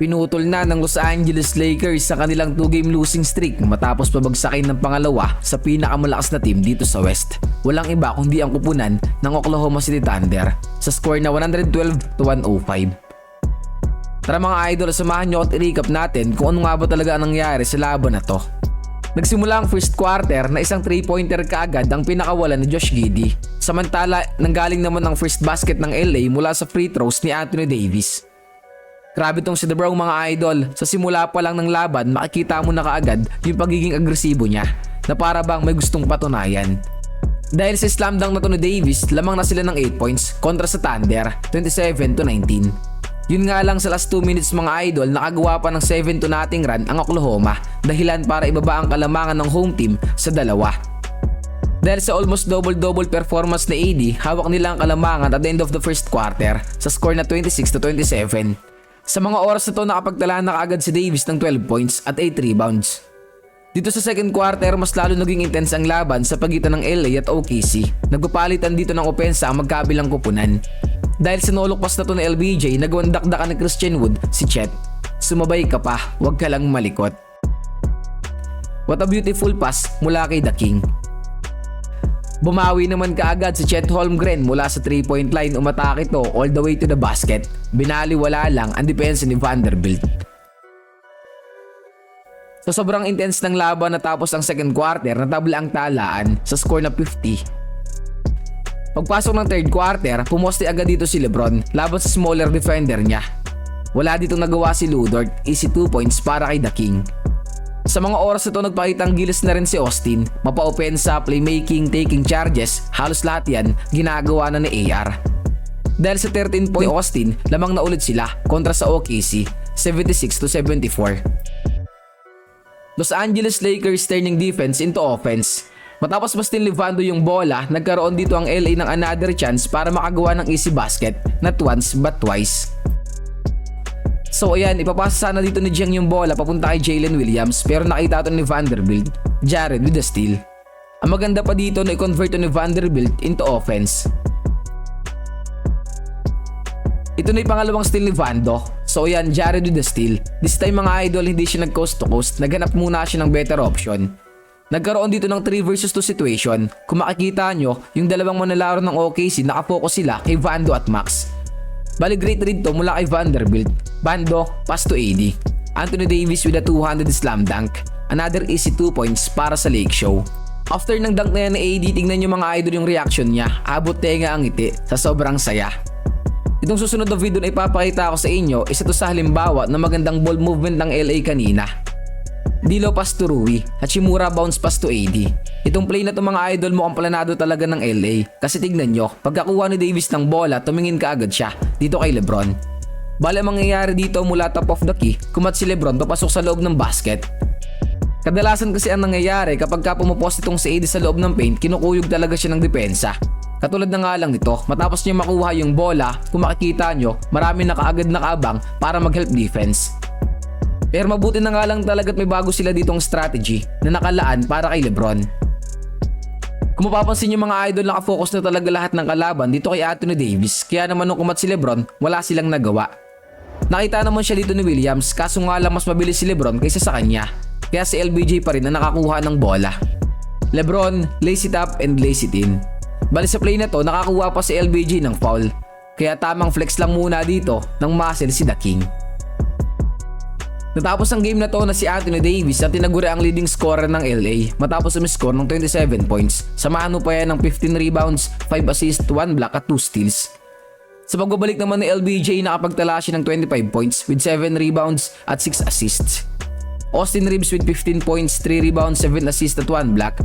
Pinutol na ng Los Angeles Lakers sa kanilang 2-game losing streak matapos pabagsakin ng pangalawa sa pinakamalakas na team dito sa West. Walang iba kundi ang kupunan ng Oklahoma City Thunder sa score na 112 to 105. Tara mga idol, samahan nyo at i-recap natin kung ano nga ba talaga ang nangyari sa laban na to. Nagsimula ang first quarter na isang 3-pointer kaagad ang pinakawalan ni Josh Giddey. Samantala, nanggaling naman ang first basket ng LA mula sa free throws ni Anthony Davis. Grabe tong si DeBron mga idol. Sa simula pa lang ng laban, makikita mo na kaagad yung pagiging agresibo niya na para bang may gustong patunayan. Dahil sa slam dunk na to ni Davis, lamang na sila ng 8 points kontra sa Thunder, 27 to 19. Yun nga lang sa last 2 minutes mga idol, nakagawa pa ng 7 to nothing run ang Oklahoma dahilan para ibaba ang kalamangan ng home team sa dalawa. Dahil sa almost double-double performance na AD, hawak nila ang kalamangan at the end of the first quarter sa score na 26 to 27. Sa mga oras na to nakapagtala na kaagad si Davis ng 12 points at 8 rebounds. Dito sa second quarter, mas lalo naging intense ang laban sa pagitan ng LA at OKC. Nagpapalitan dito ng opensa ang magkabilang kupunan. Dahil sa nolokpas na to ng LBJ, nagawang dakdakan ni Christian Wood si Chet. Sumabay ka pa, huwag ka lang malikot. What a beautiful pass mula kay The King. Bumawi naman kaagad si Chet Holmgren mula sa 3-point line umatake ito all the way to the basket. Binaliwala lang ang depensa ni Vanderbilt. So sobrang intense ng laban natapos ang second quarter natabla ang talaan sa score na 50. Pagpasok ng third quarter, pumoste agad dito si Lebron laban sa smaller defender niya. Wala ditong nagawa si Ludort, easy 2 points para kay The King. Sa mga oras na ito nagpakitang gilis na rin si Austin, mapa-opensa, playmaking, taking charges, halos lahat yan ginagawa na ni AR. Dahil sa 13 point Austin, lamang na ulit sila kontra sa OKC, 76 to 74. Los Angeles Lakers turning defense into offense. Matapos bastin Livando yung bola, nagkaroon dito ang LA ng another chance para makagawa ng easy basket, not once but twice. So ayan, ipapasa sana dito ni Jiang yung bola papunta kay Jalen Williams pero nakita to ni Vanderbilt, Jared with the steal. Ang maganda pa dito na i-convert ni Vanderbilt into offense. Ito na yung pangalawang steal ni Vando. So ayan, Jared with the steal. This time mga idol, hindi siya nag coast to coast. Naghanap muna siya ng better option. Nagkaroon dito ng 3 versus 2 situation. Kung makikita nyo, yung dalawang manlalaro ng OKC, nakafocus sila kay Vando at Max. Bali great read to mula kay Vanderbilt. Bando, pass to AD. Anthony Davis with a 200 slam dunk. Another easy 2 points para sa Lake Show. After ng dunk na yan ni AD, tingnan nyo mga idol yung reaction niya. Abot tenga ang ngiti sa sobrang saya. Itong susunod na video na ipapakita ko sa inyo, isa to sa halimbawa ng magandang ball movement ng LA kanina. Dilo pass to Rui, Hachimura bounce pass to AD. Itong play na to mga idol mukhang planado talaga ng LA. Kasi tignan nyo, pagkakuha ni Davis ng bola, tumingin ka agad siya dito kay Lebron. Bale mangyayari dito mula top of the key, kumat si Lebron papasok sa loob ng basket. Kadalasan kasi ang nangyayari kapag ka pumupost itong si AD sa loob ng paint, kinukuyog talaga siya ng depensa. Katulad na nga lang nito, matapos niya makuha yung bola, kung makikita nyo, marami na kaagad na kabang para mag-help defense. Pero mabuti na nga lang talaga't may bago sila ditong strategy na nakalaan para kay Lebron. Kung mapapansin nyo mga idol, nakafocus na talaga lahat ng kalaban dito kay Anthony Davis. Kaya naman nung kumat si Lebron, wala silang nagawa. Nakita naman siya dito ni Williams, kaso nga lang mas mabilis si Lebron kaysa sa kanya. Kaya si LBJ pa rin na nakakuha ng bola. Lebron, lace it up and lace it in. Bali sa play na to, nakakuha pa si LBJ ng foul. Kaya tamang flex lang muna dito ng muscle si The King. Natapos ang game na to na si Anthony Davis at tinaguri ang leading scorer ng LA matapos umiscore ng 27 points. Samahan mo pa yan ng 15 rebounds, 5 assists, 1 block at 2 steals. Sa pagbabalik naman ni LBJ nakapagtala siya ng 25 points with 7 rebounds at 6 assists. Austin Reeves with 15 points, 3 rebounds, 7 assists at 1 block.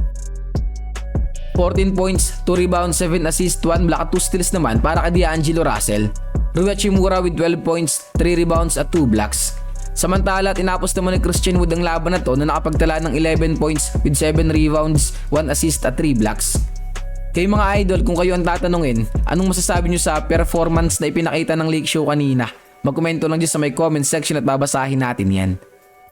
14 points, 2 rebounds, 7 assists, 1 block at 2 steals naman para kay D'Angelo Russell. Rui Hachimura with 12 points, 3 rebounds at 2 blocks. Samantala, tinapos naman ni Christian Wood ang laban na to na nakapagtala ng 11 points with 7 rebounds, 1 assist at 3 blocks. Kayo mga idol, kung kayo ang tatanungin, anong masasabi nyo sa performance na ipinakita ng Lake Show kanina? Magkomento lang dyan sa may comment section at babasahin natin yan.